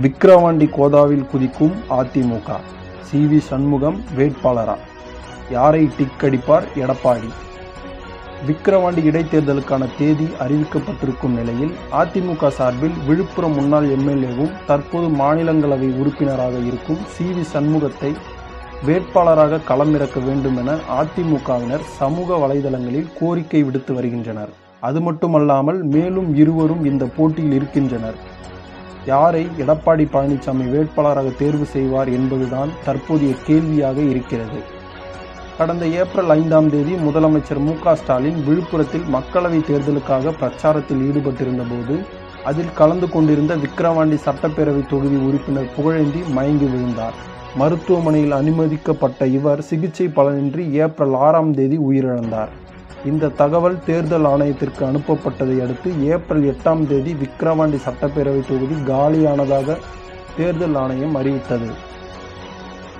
விக்கிரவாண்டி கோதாவில் குதிக்கும் AIADMK. C. V. Shanmugam வேட்பாளரா? யாரை டிக் அடிப்பார் எடப்பாடி? விக்கிரவாண்டி இடைத்தேர்தலுக்கான தேதி அறிவிக்கப்பட்டிருக்கும் நிலையில் அதிமுக சார்பில் விழுப்புரம் முன்னாள் எம்எல்ஏவும் தற்போது மாநிலங்களவை உறுப்பினராக இருக்கும் சி. வி. சண்முகத்தை வேட்பாளராக களமிறக்க வேண்டும் என அதிமுகவினர் சமூக வலைதளங்களில் கோரிக்கை விடுத்து வருகின்றனர். அது மட்டுமல்லாமல் மேலும் இருவரும் இந்த போட்டியில் இருக்கின்றனர். யாரை எடப்பாடி பழனிசாமி வேட்பாளராக தேர்வு செய்வார் என்பதுதான் தற்போதைய கேள்வியாக இருக்கிறது. கடந்த ஏப்ரல் ஐந்தாம் தேதி முதலமைச்சர் மு ஸ்டாலின் விழுப்புரத்தில் மக்களவை தேர்தலுக்காக பிரச்சாரத்தில் ஈடுபட்டிருந்தபோது அதில் கலந்து கொண்டிருந்த விக்கிரவாண்டி சட்டப்பேரவை தொகுதி உறுப்பினர் புகழேந்தி மயங்கி விழுந்தார். மருத்துவமனையில் அனுமதிக்கப்பட்ட இவர் சிகிச்சை பலனின்றி ஏப்ரல் ஆறாம் தேதி உயிரிழந்தார். இந்த தகவல் தேர்தல் ஆணையத்திற்கு அனுப்பப்பட்டதை அடுத்து ஏப்ரல் எட்டாம் தேதி விக்கிரவாண்டி சட்டப்பேரவை தொகுதி காலியானதாக தேர்தல் ஆணையம் அறிவித்தது.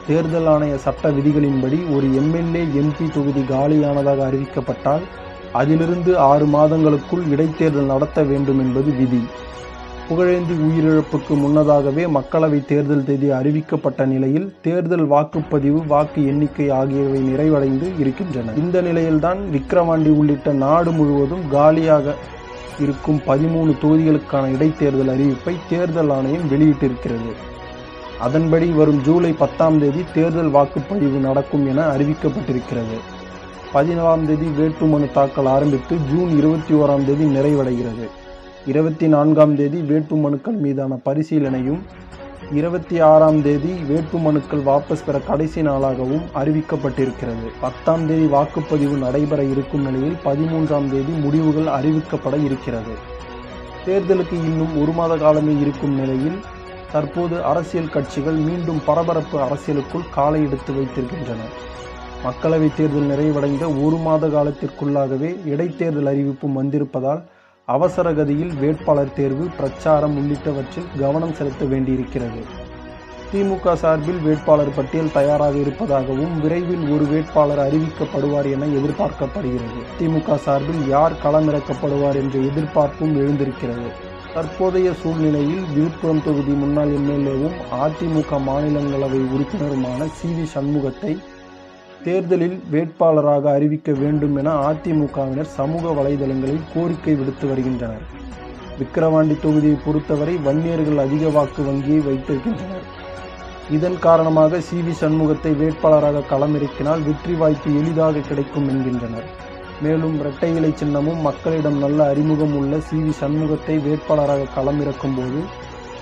தேர்தல் ஆணைய சட்ட விதிகளின்படி ஒரு எம்எல்ஏ எம்பி தொகுதி காலியானதாக அறிவிக்கப்பட்டால் அதிலிருந்து ஆறு மாதங்களுக்குள் இடைத்தேர்தல் நடத்த வேண்டும் என்பது விதி. புகழேந்தி உயிரிழப்புக்கு முன்னதாகவே மக்களவை தேர்தல் தேதி அறிவிக்கப்பட்ட நிலையில் தேர்தல் வாக்குப்பதிவு வாக்கு எண்ணிக்கை ஆகியவை நிறைவடைந்து இருக்கின்றன. இந்த நிலையில்தான் விக்கிரவாண்டி உள்ளிட்ட நாடு முழுவதும் காலியாக இருக்கும் பதிமூணு தொகுதிகளுக்கான இடைத்தேர்தல் அறிவிப்பை தேர்தல் ஆணையம் வெளியிட்டிருக்கிறது. அதன்படி வரும் ஜூலை பத்தாம் தேதி தேர்தல் வாக்குப்பதிவு நடக்கும் என அறிவிக்கப்பட்டிருக்கிறது. பதினாலாம் தேதி வேட்புமனு தாக்கல் ஆரம்பித்து ஜூன் இருபத்தி ஓராம் தேதி நிறைவடைகிறது. இருபத்தி நான்காம் தேதி வேட்புமனுக்கள் மீதான பரிசீலனையும் இருபத்தி ஆறாம் தேதி வேட்புமனுக்கள் வாபஸ் பெற கடைசி நாளாகவும் அறிவிக்கப்பட்டிருக்கிறது. பத்தாம் தேதி வாக்குப்பதிவு நடைபெற இருக்கும் நிலையில் பதிமூன்றாம் தேதி முடிவுகள் அறிவிக்கப்பட இருக்கிறது. தேர்தலுக்கு இன்னும் ஒரு மாத காலமே இருக்கும் நிலையில் தற்போது அரசியல் கட்சிகள் மீண்டும் பரபரப்பு அரசியலுக்குள் காலை எடுத்து வைத்திருக்கின்றன. மக்களவைத் தேர்தல் நிறைவடைந்த ஒரு மாத காலத்திற்குள்ளாகவே இடைத்தேர்தல் அறிவிப்பும் வந்திருப்பதால் அவசர கதியில் வேட்பாளர் தேர்வு பிரச்சாரம் உள்ளிட்டவற்றில் கவனம் செலுத்த வேண்டியிருக்கிறது. திமுக சார்பில் வேட்பாளர் பட்டியல் தயாராக இருப்பதாகவும் விரைவில் ஒரு வேட்பாளர் அறிவிக்கப்படுவார் என எதிர்பார்க்கப்படுகிறது. திமுக சார்பில் யார் களமிறக்கப்படுவார் என்ற எதிர்பார்ப்பும் எழுந்திருக்கிறது. தற்போதைய சூழ்நிலையில் விழுப்புரம் தொகுதி முன்னாள் எம்எல்ஏவும் அதிமுக மாநிலங்களவை உறுப்பினருமான சி வி சண்முகத்தை தேர்தலில் வேட்பாளராக அறிவிக்க வேண்டும் என அதிமுகவினர் சமூக வலைதளங்களில் கோரிக்கை விடுத்து வருகின்றனர். விக்கிரவாண்டி தொகுதியை பொறுத்தவரை வன்னியர்கள் அதிக வாக்கு வங்கியை வைத்திருக்கின்றனர். இதன் காரணமாக சி வி சண்முகத்தை வேட்பாளராக களமிறக்கினால் வெற்றி வாய்ப்பு எளிதாக கிடைக்கும் என்கின்றனர். மேலும் இரட்டை இலை சின்னமும் மக்களிடம் நல்ல அறிமுகம் உள்ள சி வி சண்முகத்தை வேட்பாளராக களமிறக்கும் போது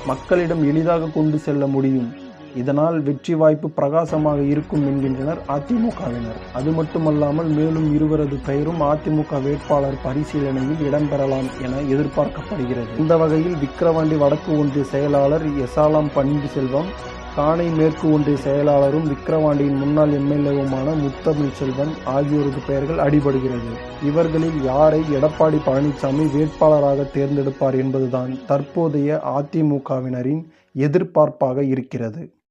மக்களிடம் எளிதாக கொண்டு செல்ல முடியும். இதனால் வெற்றி வாய்ப்பு பிரகாசமாக இருக்கும் என்கின்றனர் அதிமுகவினர். அது மட்டுமல்லாமல் மேலும் இருவரது பெயரும் அதிமுக வேட்பாளர் பரிசீலனையில் இடம்பெறலாம் என எதிர்பார்க்கப்படுகிறது. இந்த வகையில் விக்கிரவாண்டி வடக்கு ஒன்றிய செயலாளர் எசாலாம் பன்னீர்செல்வம் காணை மேற்கு ஒன்றிய செயலாளரும் விக்கிரவாண்டியின் முன்னாள் எம்எல்ஏவுமான முத்தமிழ் செல்வன் ஆகியோரது பெயர்கள் அடிபடுகிறது. இவர்களில் யாரை எடப்பாடி பழனிசாமி வேட்பாளராக தேர்ந்தெடுப்பார் என்பதுதான் தற்போதைய அதிமுகவினரின் எதிர்பார்ப்பாக இருக்கிறது.